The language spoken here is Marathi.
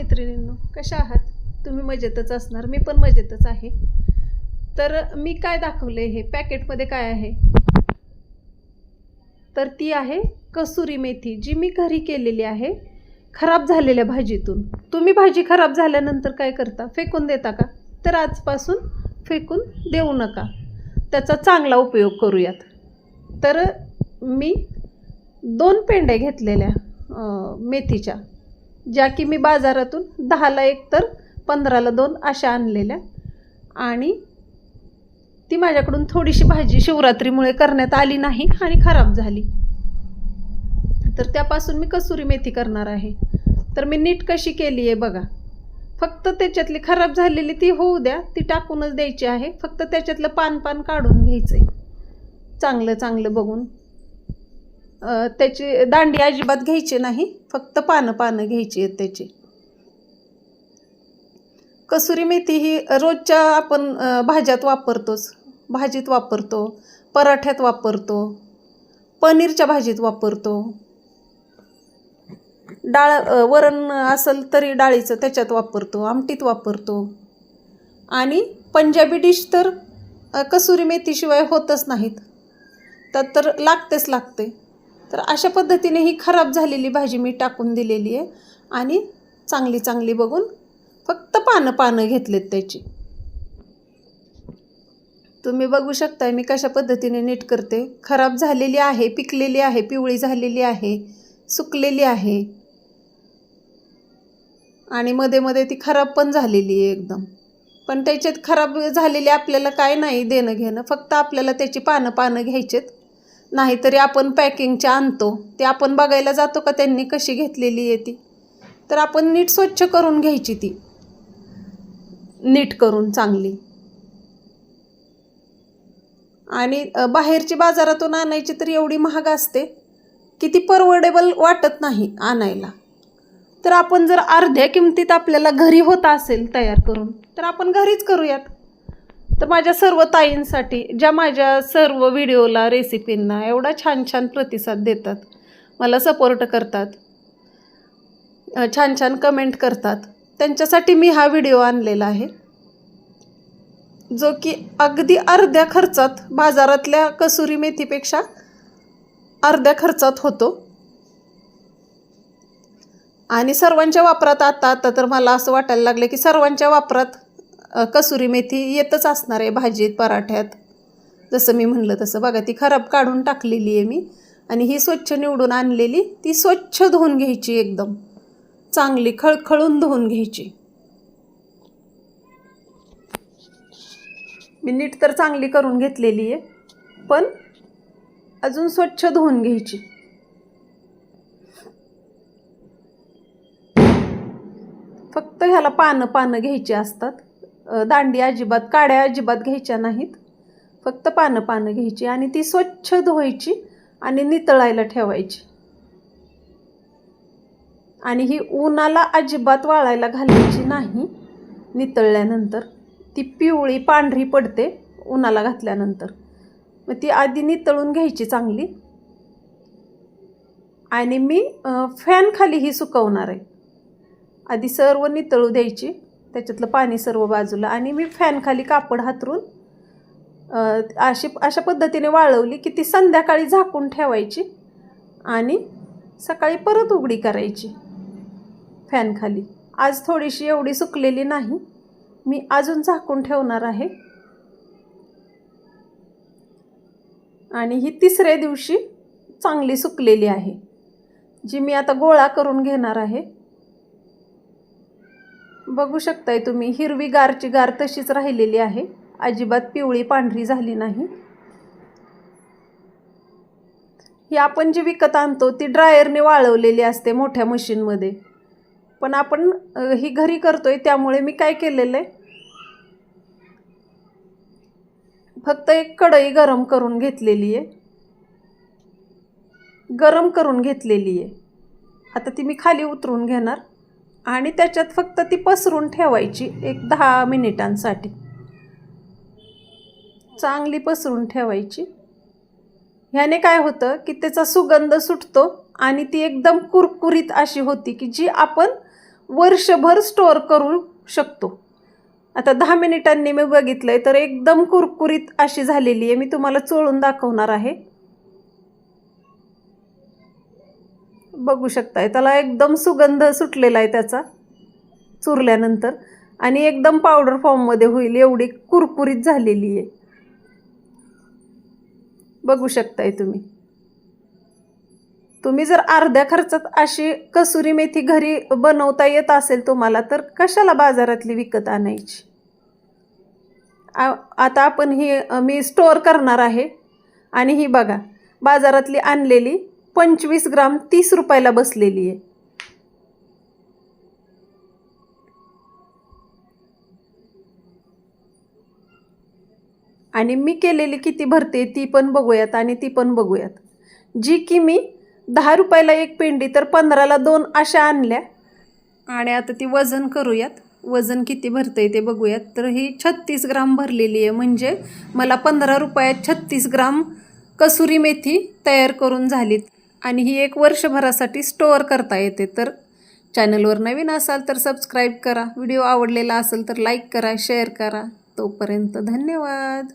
मैत्रिणींनो कशा आहात? तुम्ही मजेतच असणार मी पण मजेतच आहे. तर मी काय दाखवले हे? पॅकेटमध्ये काय आहे? तर ती आहे कसुरी मेथी जी मी घरी केलेली आहे खराब झालेल्या भाजीतून. तुम्ही भाजी खराब झाल्यानंतर काय करता? फेकून देता का? तर आजपासून फेकून देऊ नका. त्याचा चांगला उपयोग करूयात. तर मी दोन पेंड्या घेतलेल्या मेथीच्या. ज्या की मी बाजारातून दहाला एक तर पंधराला दोन अशा आणलेल्या. आणि ती माझ्याकडून थोडीशी भाजी शिवरात्रीमुळे करण्यात आली नाही आणि खराब झाली. तर त्यापासून मी कसुरी मेथी करणार आहे. तर मी नीट कशी केली आहे बघा. फक्त त्याच्यातली खराब झालेली ती होऊ द्या ती टाकूनच द्यायची आहे. फक्त त्याच्यातलं पान पान काढून घ्यायचं आहे चांगलं चांगलं बघून. त्याची दांडी अजिबात घ्यायची नाही फक्त पानं पानं घ्यायची आहेत त्याची. कसुरी मेथी ही रोजच्या आपण भाज्यात वापरतोच. भाजीत वापरतो पराठ्यात वापरतो पनीरच्या भाजीत वापरतो. डाळ वरण असेल तरी डाळीचं त्याच्यात वापरतो आमटीत वापरतो. आणि पंजाबी डिश तर कसुरी मेथीशिवाय होतच नाहीत. तर तर लागतेच लागते. तर अशा पद्धतीने ही खराब झालेली भाजी मी टाकून दिलेली आहे आणि चांगली चांगली बघून फक्त पानं पानं घेतलेत त्याची. तुम्ही बघू शकताय मी कशा पद्धतीने नीट करते. खराब झालेली आहे पिकलेली आहे पिवळी झालेली आहे सुकलेली आहे. आणि मध्ये मध्ये ती खराब पण झालेली आहे एकदम. पण त्याच्यात खराब झालेली आपल्याला काय नाही देणं घेणं फक्त आपल्याला त्याची पानं पानं घ्यायचेत. नाहीतरी आपण पॅकिंगच्या आणतो. ते आपण बघायला जातो का त्यांनी कशी घेतलेली आहे ती. तर आपण नीट स्वच्छ करून घ्यायची ती. नीट करून चांगली. आणि बाहेरची बाजारातून आणायची तर एवढी महाग असते की ती परवडेबल वाटत नाही आणायला. तर आपण जर अर्ध्या किमतीत आपल्याला घरी होत असेल तयार करून तर आपण घरीच करूयात. तर माझ्या सर्व ताईंसाठी ज्या माझ्या सर्व व्हिडिओला रेसिपींना एवढा छान छान प्रतिसाद देतात मला सपोर्ट करतात छान छान कमेंट करतात त्यांच्यासाठी मी हा व्हिडिओ आणलेला आहे जो की अगदी अर्ध्या खर्चात बाजारातल्या कसुरी मेथीपेक्षा अर्ध्या खर्चात होतो. आणि सर्वांच्या वापरात आता आता तर मला असं वाटायला लागलं की सर्वांच्या वापरात कसुरी मेथी येतच असणार आहे भाजीत पराठ्यात. जसं मी म्हणलं तसं. बघा ती खराब काढून टाकलेली आहे मी. आणि ही स्वच्छ निवडून आणलेली ती स्वच्छ धुवून घ्यायची एकदम. चांगली खळखळून धुवून घ्यायची. मी नीट तर चांगली करून घेतलेली आहे पण अजून स्वच्छ धुवून घ्यायची. फक्त ह्याला पानं पानं घ्यायची असतात. दांडी अजिबात काड्या अजिबात घ्यायच्या नाहीत. फक्त पानं पानं घ्यायची आणि ती स्वच्छ धुवायची आणि नितळायला ठेवायची. आणि ही उन्हाला अजिबात वाळायला घालायची नाही. नितळल्यानंतर ती पिवळी पांढरी पडते उन्हाला घातल्यानंतर. मग ती आधी नितळून घ्यायची चांगली. आणि मी फॅनखाली ही सुकवणार आहे. आधी सर्व नितळू द्यायची. त्याच्यातलं पाणी सर्व बाजूला. आणि मी फॅनखाली कापड हातरून अशी अशा पद्धतीने वाळवली की ती संध्याकाळी झाकून ठेवायची आणि सकाळी परत उघडी करायची फॅनखाली आज थोडीशी एवढी सुकलेली नाही. मी अजून झाकून ठेवणार आहे. आणि ही तिसऱ्या दिवशी चांगली सुकलेली आहे जी मी आता गोळा करून घेणार आहे. बघू शकताय तुम्ही हिरवी गारची गार तशीच राहिलेली आहे. अजिबात पिवळी पांढरी झाली नाही. ही आपण जी विकत आणतो ती ड्रायरने वाळवलेली असते मोठ्या मशीनमध्ये. पण आपण ही घरी करतोय त्यामुळे मी काय केलेलं आहे? फक्त एक कढई गरम करून घेतलेली आहे. गरम करून घेतलेली आहे. आता ती मी खाली उतरून घेणार. आणि त्याच्यात फक्त ती पसरून ठेवायची एक दहा मिनिटांसाठी. चांगली पसरून ठेवायची. ह्याने काय होतं की त्याचा सुगंध सुटतो आणि ती एकदम कुरकुरीत अशी होती की जी आपण वर्षभर स्टोअर करू शकतो. आता दहा मिनिटांनी मी बघितलं आहे तर एकदम कुरकुरीत अशी झालेली आहे. मी तुम्हाला चोळून दाखवणार आहे. बघू शकताय. त्याला एकदम सुगंध सुटलेला आहे त्याचा चुरल्यानंतर. आणि एकदम पावडर फॉर्ममध्ये होईल एवढी कुरकुरीत झालेली आहे. बघू शकताय तुम्ही. तुम्ही जर अर्ध्या खर्चात अशी कसुरी मेथी घरी बनवता येत असेल तुम्हाला तर कशाला बाजारातली विकत आणायची? आ- आता आपण ही मी स्टोअर करणार आहे. आणि ही बघा बाजारातली आणलेली पंचवीस ग्राम तीस रुपयाला बसलेली आहे. आणि मी केलेली किती भरते ती पण बघूयात आणि ती पण बघूयात. जी की मी दहा रुपयाला एक पेंडी तर पंधराला दोन अशा आणल्या. आणि आता ती वजन करूयात. वजन किती भरतंय ते बघूयात. तर ही छत्तीस ग्राम भरलेली आहे. म्हणजे मला पंधरा रुपयात छत्तीस ग्राम कसुरी मेथी तयार करून झालीत. आणि ही एक वर्षभरासाठी स्टोअर करता येते. तर चॅनलवर नवीन असाल तर सबस्क्राईब करा. व्हिडिओ आवडलेला असेल तर लाईक करा शेअर करा. तोपर्यंत धन्यवाद.